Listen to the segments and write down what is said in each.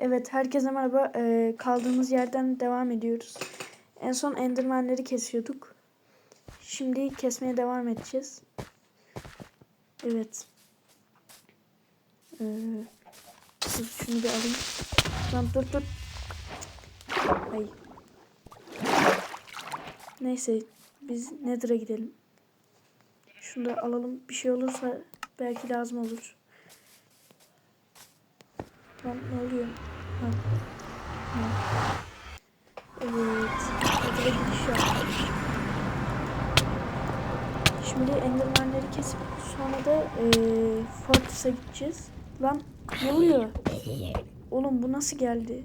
Evet, herkese merhaba. Ee, kaldığımız yerden devam ediyoruz. En son endermenleri kesiyorduk. Şimdi kesmeye devam edeceğiz. Evet. Ee, şunu bir alayım. Lan dur dur. Ay. Neyse, biz Nether'a gidelim. Şunu da alalım. Bir şey olursa belki lazım olur. Lan ne? Ha. Ha. Evet. Hadi gidiş yaptık. Şimdi endermanleri kesip sonra da eee Fortress'a gideceğiz. Lan ne oluyor? Oğlum bu nasıl geldi?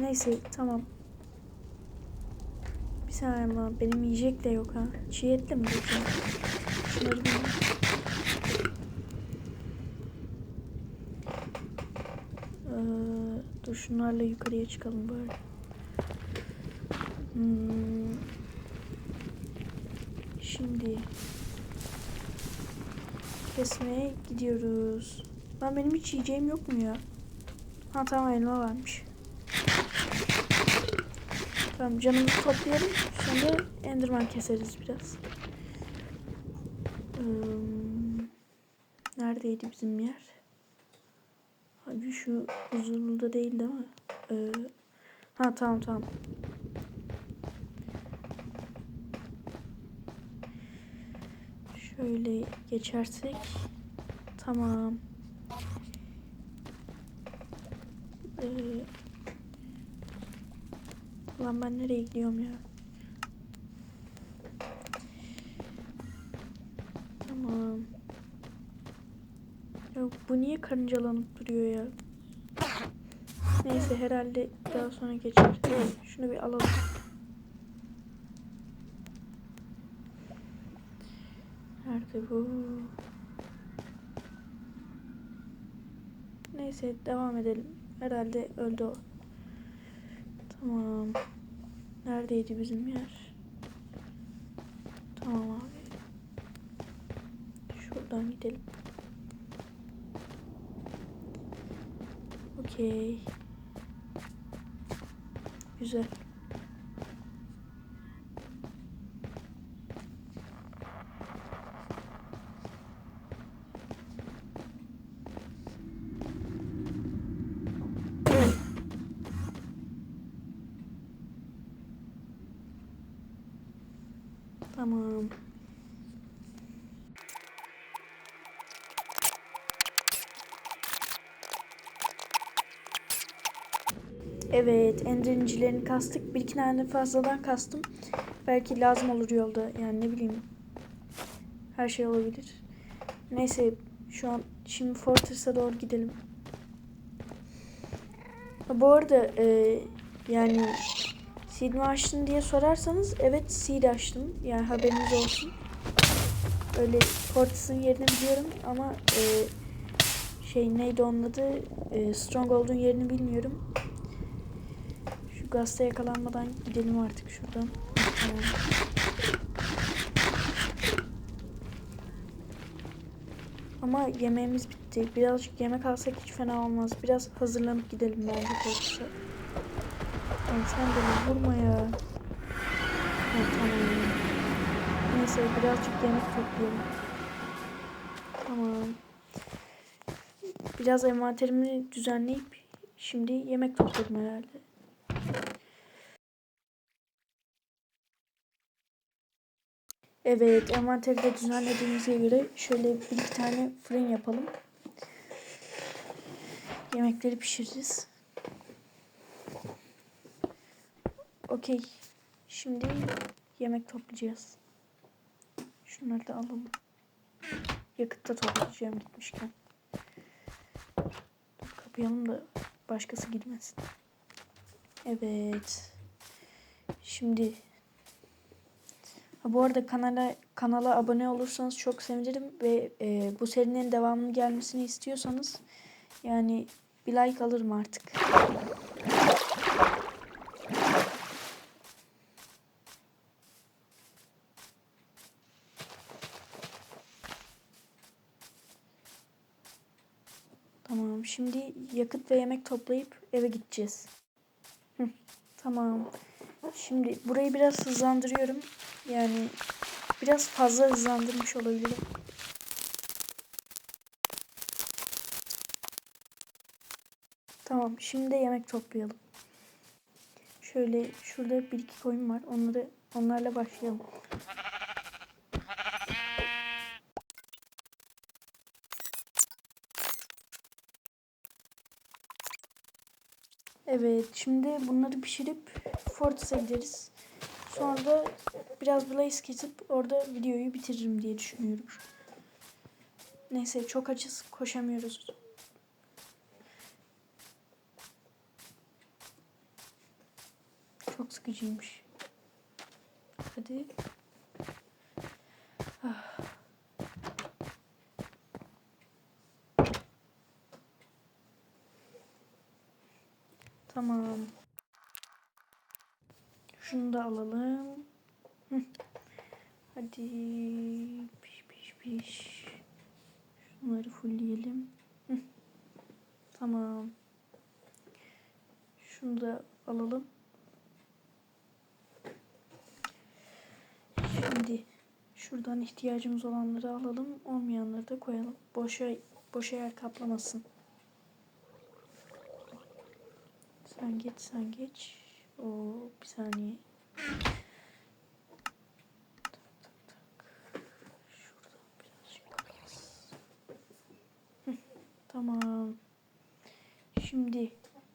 Neyse tamam. Bir saniye lan benim yiyecek de yok ha. Çiğ etle mi? Şunları bir dur şunlarla yukarıya çıkalım böyle. Hmm. Şimdi kesmeye gidiyoruz. Lan benim hiç yiyeceğim yok mu ya? Ha tamam elma varmış. Tamam canımızı toplayalım. Sonra enderman keseriz biraz. Hmm. Neredeydi bizim yer? Abi şu huzurluda değil değil mi? Ee, ha tamam tamam. Şöyle geçersek tamam. Ee, lan ben nereye gidiyorum ya? Tamam. Bu niye karıncalanıp duruyor ya? Neyse herhalde daha sonra geçer. Şunu bir alalım. Nerede bu? Neyse devam edelim. Herhalde öldü o. Tamam. Neredeydi bizim yer? Tamam abi. Şuradan gidelim. Okey. Güzel. Tamam. Evet, endirincilerini kastık. Bir iki tane fazladan kastım. Belki lazım olur yolda. Yani ne bileyim. Her şey olabilir. Neyse, şu an şimdi Fortress'a doğru gidelim. Bu arada e, yani seed mi açtın diye sorarsanız evet seed açtım. Yani haberiniz olsun. Öyle Fortress'ın yerini biliyorum ama e, şey neydi onun adı? E, Stronghold'un yerini bilmiyorum. Gazete yakalanmadan gidelim artık şuradan. Ama yemeğimiz bitti. Birazcık yemek alsak hiç fena olmaz. Biraz hazırlanıp gidelim bence korkusu. Ay sen de vurma ya. Ha, tamam. Neyse birazcık yemek toplayalım. Tamam. Biraz envanterimi düzenleyip şimdi yemek topladım herhalde. Evet, envanteri de düzenlediğimize göre şöyle bir iki tane fırın yapalım. Yemekleri pişiririz. Okey. Şimdi yemek toplayacağız. Şunları da alalım. Yakıtta toplayacağım gitmişken. Dur kapayalım da başkası girmesin. Evet. Şimdi bu arada kanala kanala abone olursanız çok sevinirim ve e, bu serinin devamının gelmesini istiyorsanız yani bir like alırım artık. Tamam Şimdi yakıt ve yemek toplayıp eve gideceğiz. Hı, tamam. Şimdi burayı biraz hızlandırıyorum. Yani biraz fazla hızlandırmış olabilirim. Tamam. Şimdi de yemek toplayalım. Şöyle şurada bir iki koyun var. Onları onlarla başlayalım. Evet, şimdi bunları pişirip Fortis'e gideriz. Sonra da biraz Blaze kesip orada videoyu bitiririm diye düşünüyorum. Neyse çok açız, koşamıyoruz. Çok sıkıcıymış. Hadi. Ah. Tamam. Şunu da alalım. Hadi piş piş piş. Şunları fullleyelim. Tamam. Şunu da alalım. Şimdi şuradan ihtiyacımız olanları alalım. Olmayanları da koyalım. Boşa boşa yer kaplamasın. Sen geç sen geç. O bir saniye. Tamam. Şimdi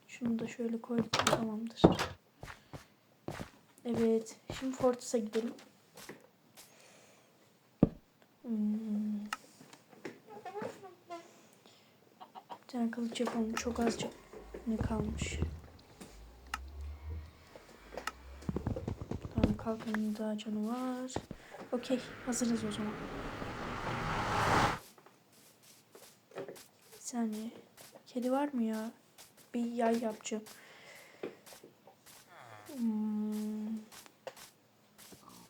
şunu da şöyle koyduk tamamdır. Evet. Şimdi Fortis'e gidelim. Hmm. Bir tane kılıç yapalım. Çok azıcık ne kalmış. Tamam kalkanın daha canı var. Okey hazırız o zaman. Bir saniye. Kedi var mı ya? Bir yay yapacağım. Hmm.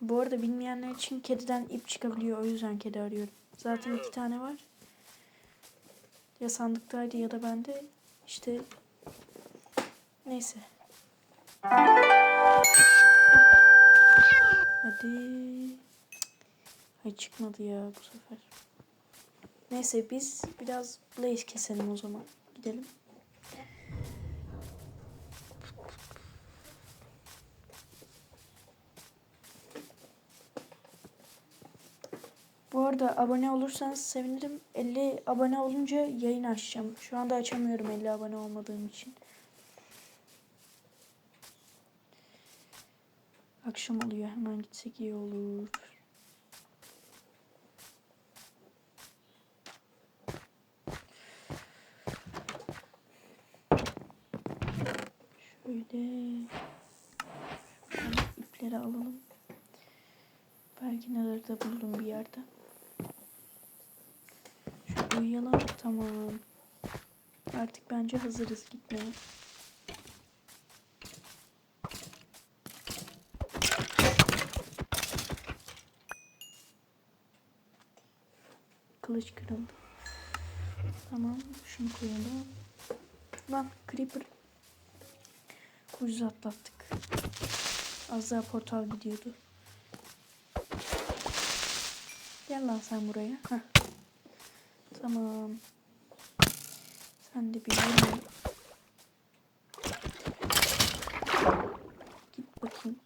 Bu arada bilmeyenler için kediden ip çıkabiliyor. O yüzden kedi arıyorum. Zaten iki tane var. Ya sandıktaydı ya da bende. İşte neyse. Hadi. Ay çıkmadı ya bu sefer. Neyse biz biraz blaze keselim o zaman. Gidelim. Bu arada abone olursanız sevinirim. 50 abone olunca yayın açacağım. Şu anda açamıyorum 50 abone olmadığım için. Akşam oluyor. Hemen gitsek iyi olur. Şöyle ipleri alalım. Belki nelerde buldum bir yerde. Şu uyuyalım. Tamam. Artık bence hazırız gitmeye. Kılıç kırıldı. Tamam. Şunu koyalım. Lan Creeper. Ucuz atlattık. Az daha portal gidiyordu. Gel lan sen buraya. Heh. Tamam. Sen de bir. Git bakayım.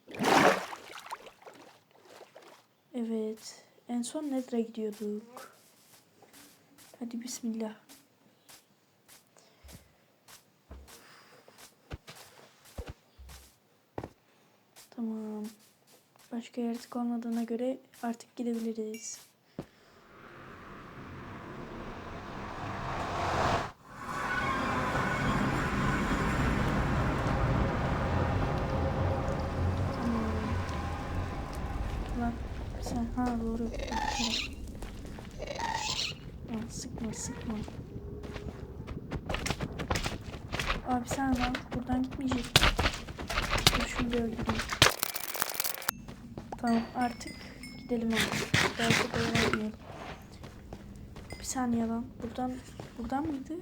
Evet. En son Nether'a gidiyorduk. Hadi bismillah. Tamam. Başka yaratık olmadığına göre artık gidebiliriz. Tamam. Lan sen ha doğru. Lan sıkma sıkma. Abi sen lan buradan gitmeyecek. Dur şunu bir öldüreyim. Tamam artık gidelim abi. Daha çok oyalanmayalım. Bir saniye lan. Buradan buradan mıydı?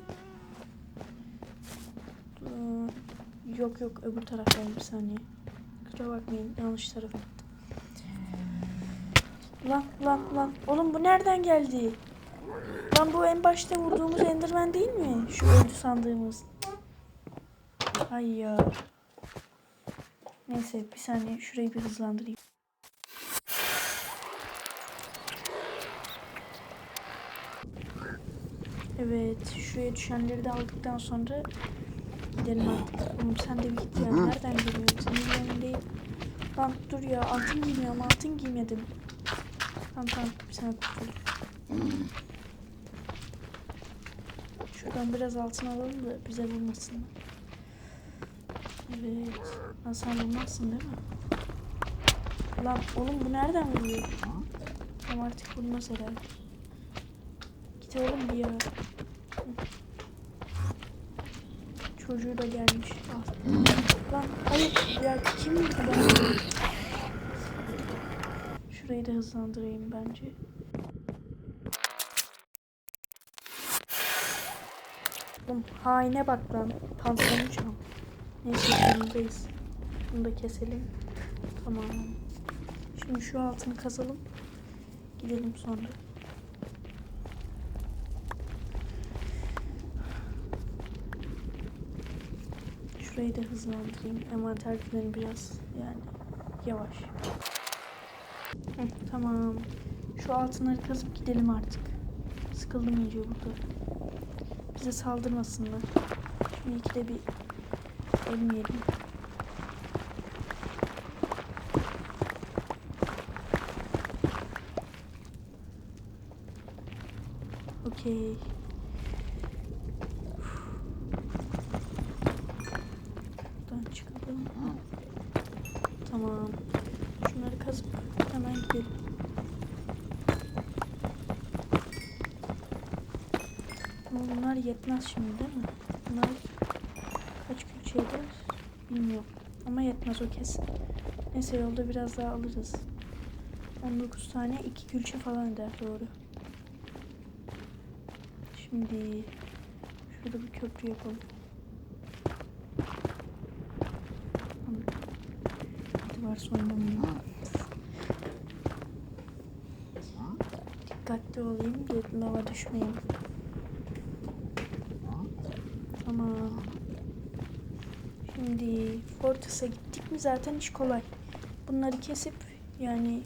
yok yok öbür taraftayım bir saniye. Kusura bakmayın yanlış tarafa gittim. Lan lan lan. Oğlum bu nereden geldi? Lan bu en başta vurduğumuz Enderman değil mi? Şu öldü sandığımız. Ay ya. Neyse bir saniye şurayı bir hızlandırayım. Evet şuraya düşenleri de aldıktan sonra gidelim artık. Oğlum sen de bir git ya. Nereden geliyorsun? Senin yanındayım. Lan dur ya altın giymiyorum altın giymedim. Tamam tamam bir saniye kurtulayım. Şuradan biraz altın alalım da bize vurmasınlar. Evet. Lan sen vurmazsın değil mi? Lan oğlum bu nereden vuruyor? Tamam artık vurmaz herhalde. Git oğlum bir. Hı. Çocuğu da gelmiş. Al. Lan hayır ya kim vurdu bana? Şurayı da hızlandırayım bence. Oğlum haine bak lan. Pantolonu çal. Neyse yanındayız. Bunu da keselim. Tamam. Şimdi şu altını kazalım. Gidelim sonra. Şurayı da hızlandırayım. Envanter düzeni biraz yani yavaş. Hı, tamam. Şu altınları kazıp gidelim artık. Sıkıldım iyice burada. Bize saldırmasınlar. Şimdi ikide bir ölmeyelim. Okey. Buradan çıkalım. Tamam. Şunları kazıp hemen gidelim. Bunlar yetmez şimdi değil mi? Eder bilmiyorum. Ama yetmez o kesin. Neyse yolda biraz daha alırız. 19 tane 2 külçe falan eder doğru. Şimdi şurada bir köprü yapalım. Hadi var soyunmayayım. Dikkatli olayım bir lava düşmeyeyim. Tamam. Şimdi Fortress'a gittik mi zaten iş kolay. Bunları kesip yani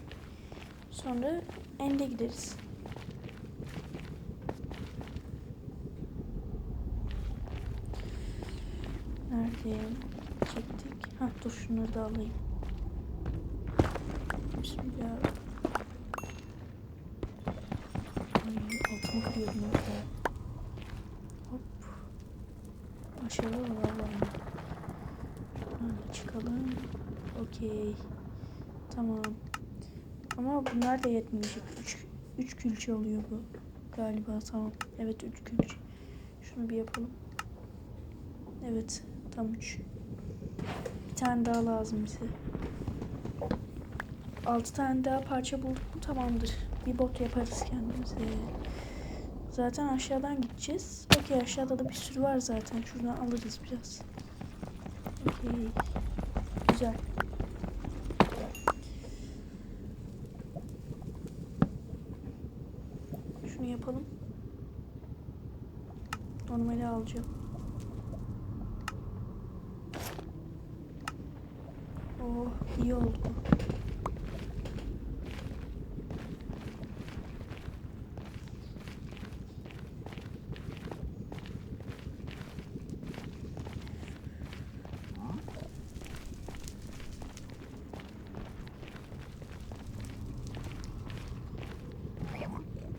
sonra End'e gideriz. Nerede? Çektik. Hah dur şunları da alayım. Bismillah. Ay, altını kırıyordum orada. Hop. Aşağıda var. Çıkalım. Okey. Tamam. Ama bunlar da yetmeyecek. Üç, üç külçe oluyor bu. Galiba tamam. Evet üç külçe. Şunu bir yapalım. Evet. Tam üç. Bir tane daha lazım bize. Altı tane daha parça bulduk mu tamamdır. Bir bot yaparız kendimize. Zaten aşağıdan gideceğiz. Okey aşağıda da bir sürü var zaten. Şuradan alırız biraz. Okey. Güzel. Şunu yapalım. Normali alacağım. Oh iyi oldu bu.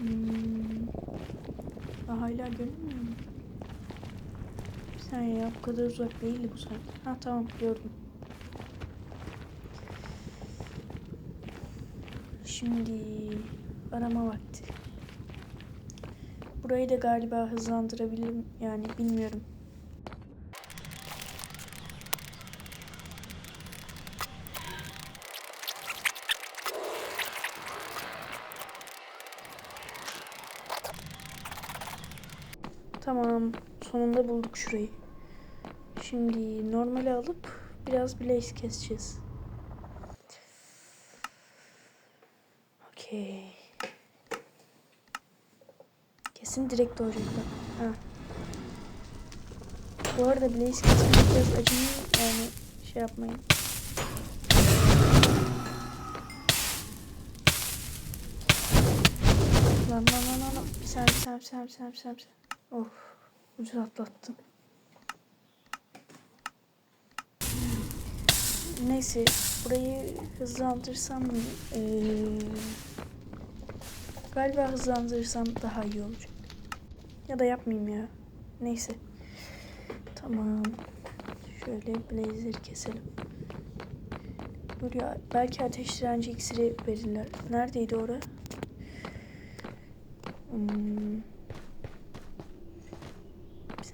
Hmm. Aa, hala görünmüyor mu? Bir saniye ya bu kadar uzak değildi bu saat. Ha tamam gördüm. Şimdi arama vakti. Burayı da galiba hızlandırabilirim yani bilmiyorum. Tamam. Sonunda bulduk şurayı. Şimdi normali alıp biraz blaze keseceğiz. Okey. Kesin direkt doğacaklar. Ha. Bu arada blaze kesmek biraz acemi yani şey yapmayın. Lan lan lan lan bir saniye bir saniye bir saniye. bir saniye. Of. Ucuz atlattım. Neyse burayı hızlandırsam? Ee, galiba hızlandırırsam daha iyi olacak. Ya da yapmayayım ya. Neyse. Tamam. Şöyle blazer'i keselim. Dur ya belki ateş direnci iksiri verirler. Neredeydi ora? Hmm.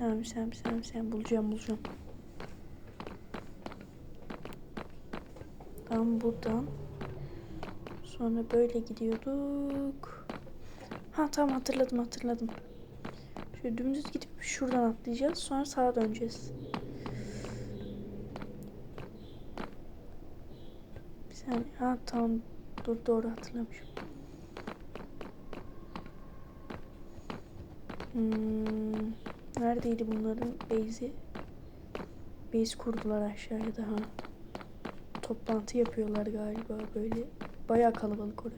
Bir saniye bir saniye bulacağım bulacağım. Tam buradan. Sonra böyle gidiyorduk. Ha tamam hatırladım hatırladım. Şöyle dümdüz gidip şuradan atlayacağız. Sonra sağa döneceğiz. Bir saniye. Ha tamam. Dur doğru hatırlamışım. Hmm, neredeydi bunların base'i? Base kurdular aşağıya daha. Toplantı yapıyorlar galiba böyle. Bayağı kalabalık orada.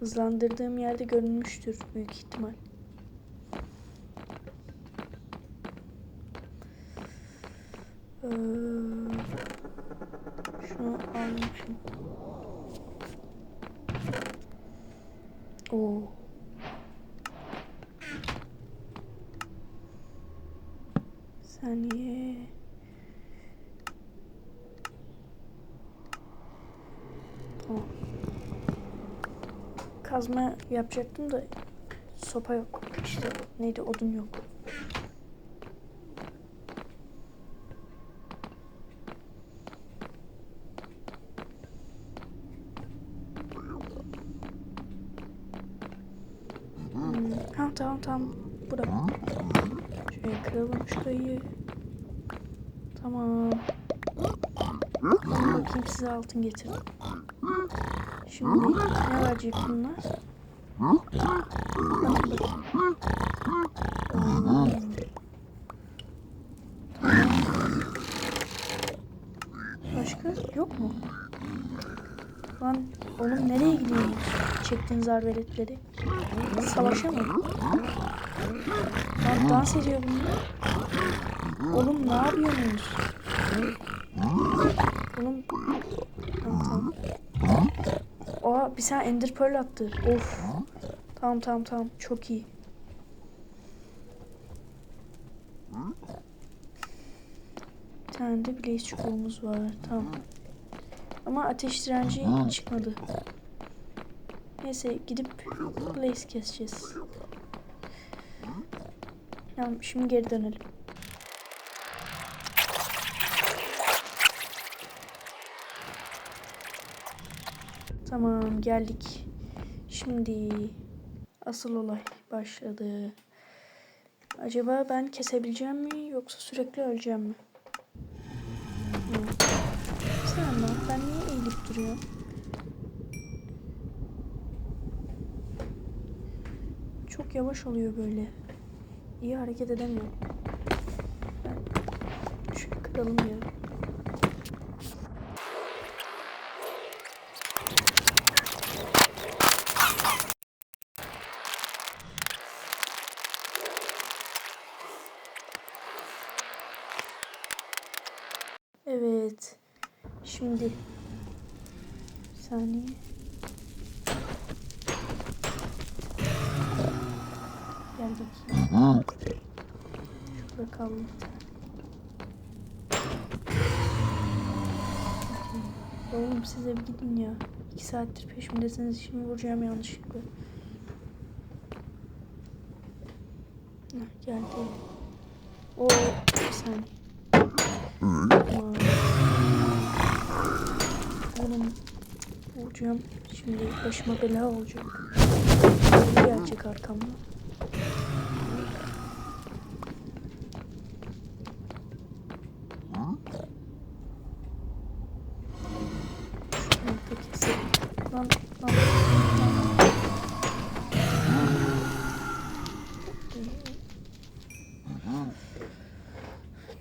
Hızlandırdığım yerde görünmüştür büyük ihtimal. Ee, şunu almışım. Oo. Saniye. Tamam. Kazma yapacaktım da sopa yok. İşte neydi odun yok. Hmm, Ha tamam tamam. Bura. Şöyle kıralım şurayı. Tamam. Bakayım size altın getirdim. Şimdi ne verecek bunlar? Başka yok mu? Lan oğlum nereye gidiyorsunuz? Çektiğiniz zarveletleri. Savaşa mı? Lan dans ediyor bunlar. Oğlum ne yapıyorsunuz? Oğlum tamam tamam. Oha bir tane ender pearl attı. Of. Tamam tamam tamam çok iyi. Bir tane de blaze çubuğumuz var. Tamam. Ama ateş direnci çıkmadı. Neyse gidip blaze keseceğiz. Tamam şimdi geri dönelim. Tamam geldik. Şimdi asıl olay başladı. Acaba ben kesebileceğim mi yoksa sürekli öleceğim mi? Sen lan ben niye eğilip duruyorum? Çok yavaş oluyor böyle. İyi hareket edemiyorum. Ben şunu kıralım ya. Evet. Şimdi bir saniye. Gel bakayım. Şurada kaldı. Oğlum size bir gidin ya. İki saattir peşimdesiniz. Şimdi vuracağım yanlışlıkla. Heh, geldi. Oo, bir saniye. yapacağım. Şimdi başıma bela olacak. Gelecek arkamda.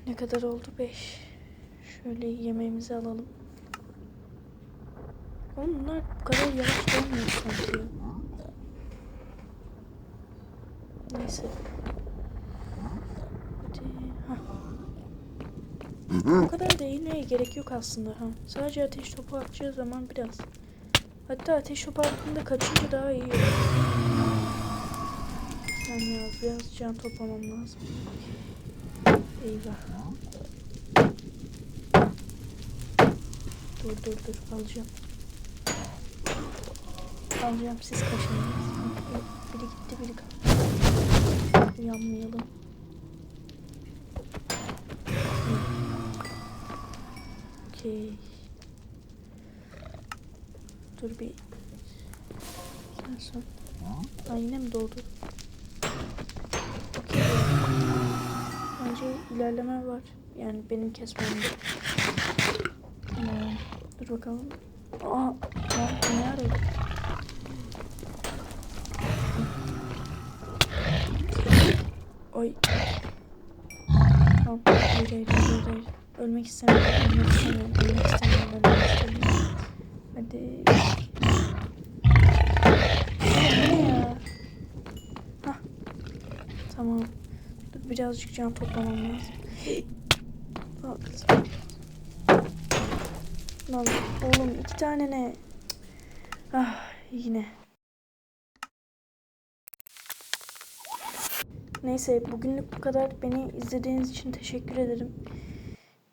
Ne kadar oldu? 5. Şöyle yemeğimizi alalım. Bunlar bu kadar yavaş gelmiyor sanki. Neyse. Hadi. Bu kadar da eğilmeye gerek yok aslında. Ha. Sadece ateş topu atacağı zaman biraz. Hatta ateş topu attığında kaçınca daha iyi. Sen ya biraz can toplamam lazım. Eyvah. Dur dur dur alacağım. Alacağım siz kaçın. Biri gitti biri kaldı. Yanmayalım. Okey. Dur bir. Sen son. Aa, yine mi doldu? Okey. Bence ilerleme var. Yani benim kesmemde. Tamam. Dur bakalım. Aa. Ne araydı? Hayır, hayır, hayır, hayır. Ölmek istemiyorum. Ölmek istemiyorum. Ölmek istemiyorum. Ölmek istemiyorum. Hadi. Ne ya? Hah. Tamam. Dur birazcık can toplamam lazım. Bak. Lan oğlum iki tane ne? Ah yine. Neyse bugünlük bu kadar. Beni izlediğiniz için teşekkür ederim.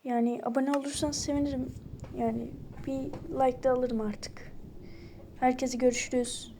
Yani abone olursanız sevinirim. Yani bir like de alırım artık. Herkese görüşürüz.